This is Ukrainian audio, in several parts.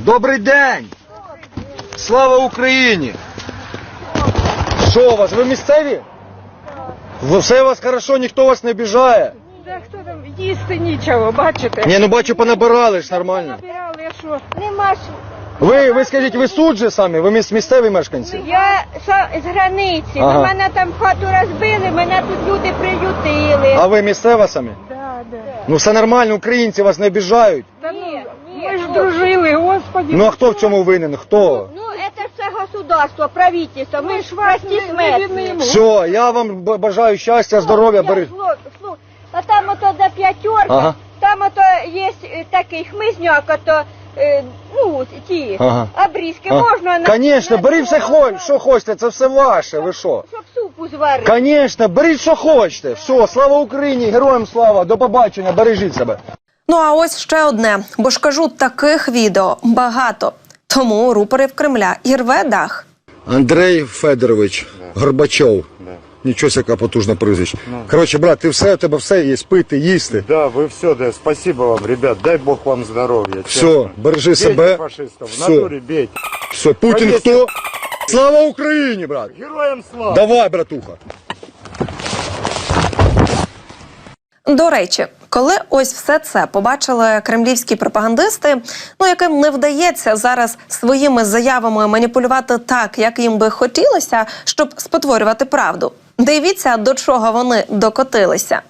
Добрий день! Слава Україні! Що у вас? Ви місцеві? Ви- Все у вас хорошо, ніхто вас не обіжає? Да хто там їсти нічого, бачите? Ні, ну бачу, понабирали ж нормально. Набирали, а що? Нема ж. Ви, ви скажіть, ви тут же самі? Ви міс- місцеві мешканці? Я са- з границі, Ага. ну, мене там хату розбили, мене тут люди приютили. А ви місцева самі? Да, да. Ну все нормально, українці вас не обіжають. Та ні, ми ж дружили, господи. Ну а хто в цьому винен? Хто? Ну, це ж все государство, правительство, ми ж прості смертні. Все, я вам б- бажаю щастя, здоров'я, бери. А там ото за п'ятерка, Ага. там ото є е, такий хмизняк, ото, е, ну, ті, Ага. обрізки А, можна на... Конечно, на беріть все, цьому, хо- що хочете, це все ваше, ви що? Щоб супу зварити. Конечно, беріть, що хочете. Все, слава Україні, героям слава, до побачення, бережіть себе. Ну а ось ще одне, бо ж кажу, таких відео багато. Тому рупорів Кремля і рве дах. Андрей Федорович Горбачов. Нічого яка потужна прізвище. Коротше, брат, ти все, у тебе все є, пити, їсти. Да, вы все, да, спасибо вам, ребят, дай бог вам здоровья. Все, бережи Бейте себе. фашистов, в Все. натуре бейте. Все, Путін Повісив. хто? Слава Україні, брат! Героям слава! Давай, братуха. До речі, коли ось все це побачили кремлівські пропагандисти, ну яким не вдається зараз своїми заявами маніпулювати так, як їм би хотілося, щоб спотворювати правду. Дивіться, до чого вони докотилися.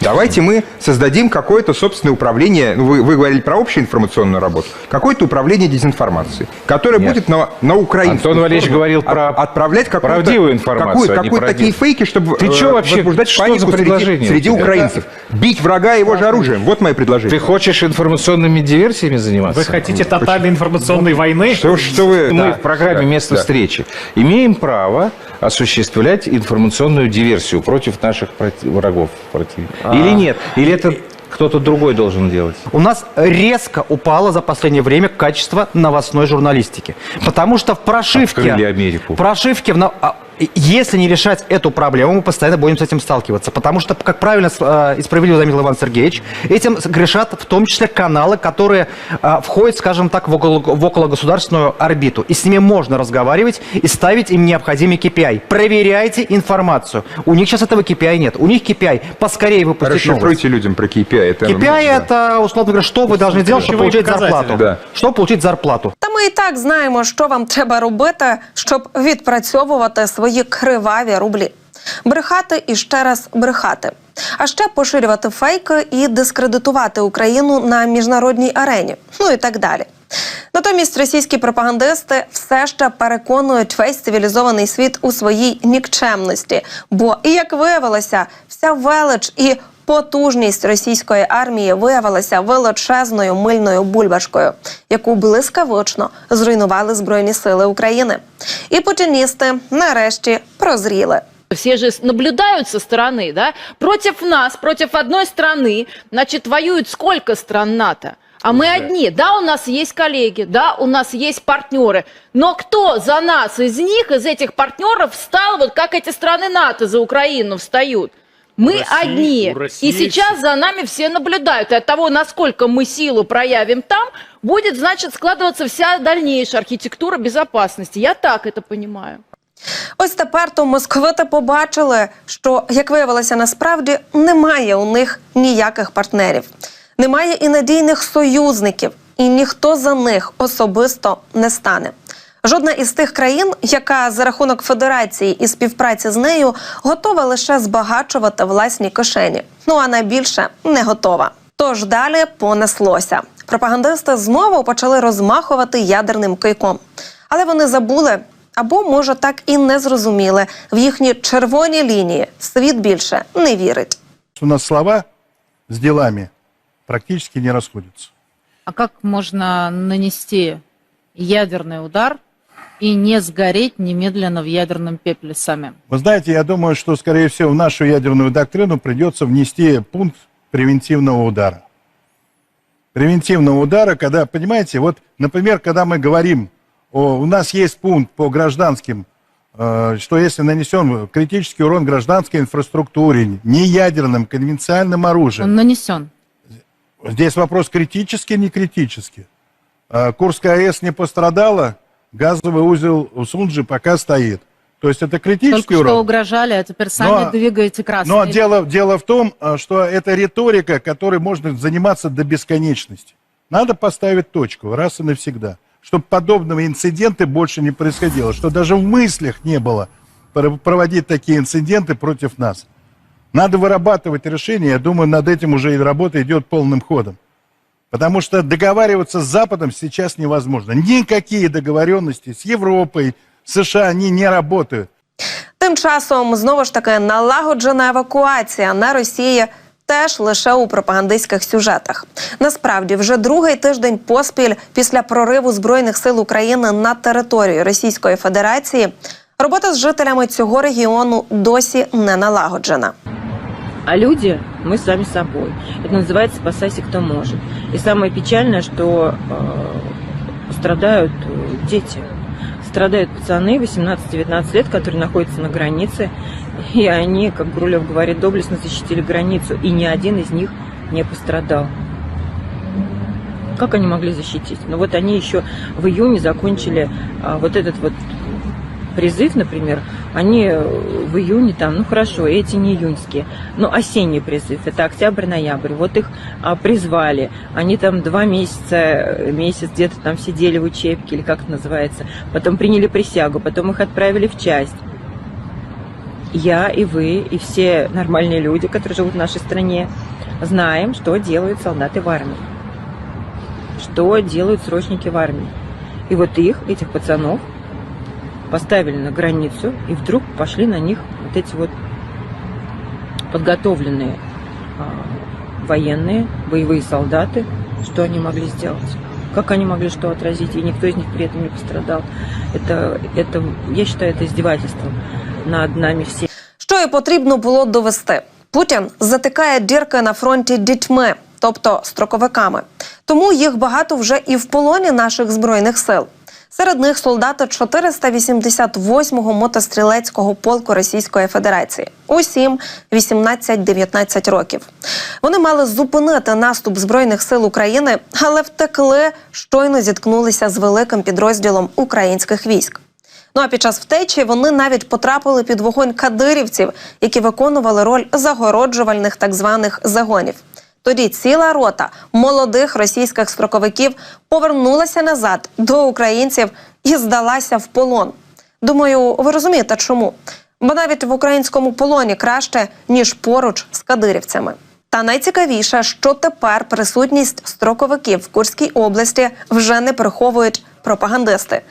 Давайте мы создадим какое-то собственное управление, ну, вы, вы говорили про общую информационную работу, какое-то управление дезинформацией, которое Нет. будет на, на украинском. Антон Валерьевич говорил про отправлять какую-то, правдивую информацию, какую, а не какую-то такие фейки, чтобы Ты чё вообще? возбуждать Что панику за среди, среди украинцев. Бить врага его же оружием. Вот мое предложение. Ты хочешь информационными диверсиями заниматься? Вы хотите тотальной информационной войны? Что, что вы... Мы Да, в программе да, «Место да. встречи» имеем право осуществлять информационную диверсию против наших врагов. против-. Или нет? Или это кто-то другой должен делать? У нас резко упало за последнее время качество новостной журналистики. Потому что в прошивке... Открыли Америку. В прошивке... В, а, если не решать эту проблему, мы постоянно будем с этим сталкиваться. Потому что, как правильно с- э, и справедливо заметил Иван Сергеевич, этим с- грешат в том числе каналы, которые э, входят, скажем так, в, около, в окологосударственную орбиту. И с ними можно разговаривать и ставить им необходимый KPI. Проверяйте информацию. У них сейчас этого KPI нет. У них KPI поскорее выпустить новость. Расшифруйте людям про KPI. Это, KPI да. это, условно говоря, что вы должны делать, чтобы ключевые получить показатели. зарплату. Да. Чтобы получить зарплату. Та ми і так знаємо, що вам треба робити, щоб відпрацьовувати свої криваві рублі. Брехати і ще раз брехати. А ще поширювати фейки і дискредитувати Україну на міжнародній арені. Ну і так далі. Натомість російські пропагандисти все ще переконують весь цивілізований світ у своїй нікчемності. Бо, і як виявилося, вся велич і потужність російської армії виявилася величезною мильною бульбашкою, яку блискавично зруйнували збройні сили України. І путіністи нарешті прозріли. Все же с- наблюдают со стороны, да? Против нас, против одной страны, значит, воюют сколько стран НАТО? А мы одни. Да, у нас есть коллеги, да, у нас есть партнеры. Но кто за нас из них, из этих партнеров, встал, вот как эти страны НАТО за Украину встают? Мы России- одни. у России И сейчас за нами все наблюдают. И от того, насколько мы силу проявим там, будет, значит, складываться вся дальнейшая архитектура безопасности. Я так это понимаю. Ось тепер то московити побачили, що, як виявилося, насправді немає у них ніяких партнерів, немає і надійних союзників, і ніхто за них особисто не стане. Жодна із тих країн, яка за рахунок федерації і співпраці з нею готова лише збагачувати власні кишені. Ну а найбільше не готова. Тож далі понеслося. Пропагандисти знову почали розмахувати ядерним кийком. Але вони забули, або, може, так і не зрозуміли, в їхні червоні лінії світ більше не вірить. У нас слова с делами практически не расходятся. А как можно нанести ядерный удар и не сгореть немедленно в ядерном пепле самим? Вы знаете, я думаю, что, скорее всего, в нашу ядерную доктрину придется внести пункт превентивного удара. Превентивного удара, когда, понимаете, вот, например, когда мы говорим, о, у нас есть пункт по гражданским, э, что если нанесен критический урон гражданской инфраструктуре, не ядерным, конвенциальным оружием, Он нанесен. Здесь вопрос критический, не критический. э, Курская АЭС не пострадала, газовый узел в Сунджи пока стоит. То есть это Только критический что уровень. угрожали, а теперь сами Но- двигаете красные. Но дело, дело в том, э, что это риторика, которой можно заниматься до бесконечности. Надо поставить точку раз и навсегда, чтобы подобного инциденты больше не происходило, что даже в мыслях не было пр- проводить такие инциденты против нас. Надо вырабатывать решения, я думаю, над этим уже и работа идет полным ходом. Потому что договариваться с Западом сейчас невозможно. Никакие договоренности с Европой, США, они не работают. Тим часом знову ж таки налагоджена евакуація на Росії теж лише у пропагандистських сюжетах. Насправді, вже другий тиждень поспіль після прориву збройних сил України на територію Російської Федерації робота з жителями цього регіону досі не налагоджена. А люди, мы сами собой. Это называется «спасайся, кто может». И самое печальное, что э, страдают э, дети. Страдают пацаны 18-19 лет, которые находятся на границе. И они, как Грулев говорит, доблестно защитили границу. И ни один из них не пострадал. Как они могли защитить? Ну вот они еще в июне закончили а, вот этот вот призыв, например, они э, в июне там, ну хорошо, эти не июньские, но осенний призыв, это октябрь-ноябрь, вот их а, призвали, они там два месяца, э, месяц где-то там сидели в учебке, или как это называется, потом приняли присягу, потом их отправили в часть. Я и вы, и все нормальные люди, которые живут в нашей стране, знаем, что делают солдаты в армии, что делают срочники в армии. И вот их, этих пацанов, поставили на границу, и вдруг пошли на них вот эти вот подготовленные а, военные, боевые солдаты. Что они могли сделать? Как они могли что отразить? И никто из них при этом не пострадал. Это, это я считаю, это издевательством над нами всеми. Що і потрібно було довести. Путін затикає дірки на фронті дітьми, тобто строковиками. Тому їх багато вже і в полоні наших збройних сил. Серед них солдати 488-го мотострілецького полку Російської Федерації. Усім 18-19 років. Вони мали зупинити наступ збройних сил України, але втекли, щойно зіткнулися з великим підрозділом українських військ. Ну а під час втечі вони навіть потрапили під вогонь кадирівців, які виконували роль загороджувальних так званих загонів. Тоді ціла рота молодих російських строковиків повернулася назад до українців і здалася в полон. Думаю, ви розумієте чому? Бо навіть в українському полоні краще, ніж поруч з кадирівцями. Та найцікавіше, що тепер присутність строковиків в Курській області вже не приховують пропагандисти.